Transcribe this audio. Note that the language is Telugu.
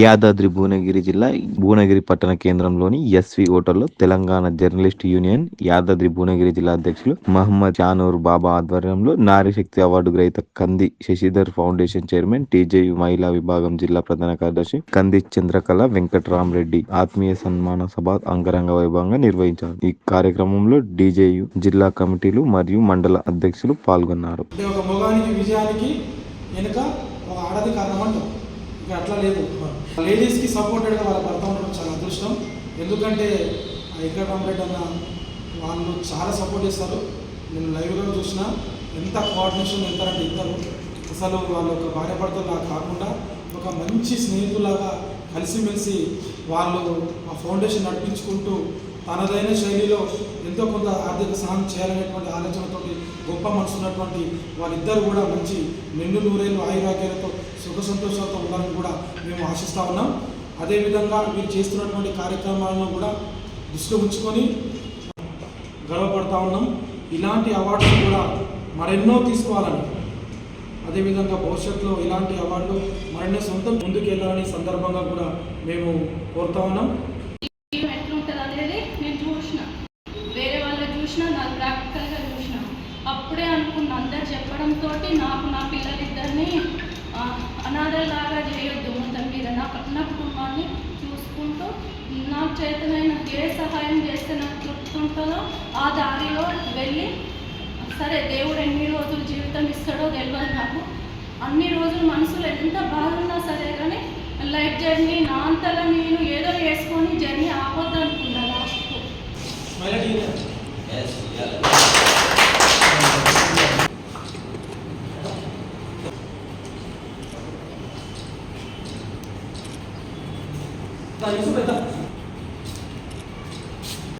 యాదాద్రి భువనగిరి జిల్లా భువనగిరి పట్టణ కేంద్రంలోని ఎస్వి హోటల్లో తెలంగాణ జర్నలిస్ట్ యూనియన్ యాదాద్రి భువనగిరి జిల్లా అధ్యక్షులు మహమ్మద్ చానూర్ బాబా ఆధ్వర్యంలో నారీ శక్తి అవార్డు గ్రహీత కంది శశిధర్ ఫౌండేషన్ చైర్మన్ టీజే మహిళా విభాగం జిల్లా ప్రధాన కార్యదర్శి కంది చంద్రకళ వెంకట్రామరెడ్డి ఆత్మీయ సన్మాన సభ అంగరంగ వైభవంగా నిర్వహించారు. ఈ కార్యక్రమంలో డీజేయు జిల్లా కమిటీలు మరియు మండల అధ్యక్షులు పాల్గొన్నారు. ఒక మగానికి విజయానికి వెనుక ఒక ఆడది కారణం అట్లా లేదు. లేడీస్కి సపోర్టెడ్గా వాళ్ళ భర్త ఉండడం చాలా అదృష్టం. ఎందుకంటే ఆ వెంకటరామరెడ్డి అన్న వాళ్ళు చాలా సపోర్ట్ చేస్తారు. నేను లైవ్లో చూసిన ఎంత కోఆర్డినేషన్ ఎంత అంటే ఇద్దరు. అసలు వాళ్ళు ఒక భార్య భర్తలు కాకుండా ఒక మంచి స్నేహితులాగా కలిసిమెలిసి వాళ్ళు ఆ ఫౌండేషన్ నడిపించుకుంటూ తనదైన శైలిలో ఎంతో కొంత ఆర్థిక సహాయం చేయాలనేటువంటి ఆలోచనతో గొప్ప మనసు ఉన్నటువంటి వారిద్దరు కూడా మంచి నిండు నూరేళ్ళు ఆయురాగ్యాలతో సుఖ సంతోషాలతో ఉండాలని కూడా మేము ఆశిస్తూ ఉన్నాం. అదేవిధంగా మీరు చేస్తున్నటువంటి కార్యక్రమాలను కూడా దృష్టిలో ఉంచుకొని గర్వపడతా ఉన్నాం. ఇలాంటి అవార్డులు కూడా మరెన్నో తీసుకోవాలని అదేవిధంగా భవిష్యత్తులో ఇలాంటి అవార్డులు మరిన్ని సొంతం ముందుకెళ్ళాలని సందర్భంగా కూడా మేము కోరుతా ఉన్నాం. అనేది నేను వేరే వాళ్ళు చూసినా నాకు ప్రాక్టికల్గా చూసిన. అప్పుడే అనుకున్న అందరు చెప్పడంతో నాకు నా పిల్లలిద్దరిని అనాథలాగా చేయొద్దు మొత్తం మీద. నా నా కుటుంబాన్ని చూసుకుంటూ నాకు చేతనైన ఏ సహాయం చేస్తే నాకు తృప్తి ఉంటుందో ఆ దారిలో వెళ్ళి సరే దేవుడు ఎన్ని రోజులు జీవితం ఇస్తాడో తెలియదు అన్ని రోజులు మనసులో ఎంత బాధున్నా సరే కానీ లైఫ్ జర్నీ నా అంతలో నేను ఏదో వేసుకొని జర్నీ ఆపొద్దు అనుకున్నా లాస్ట్కు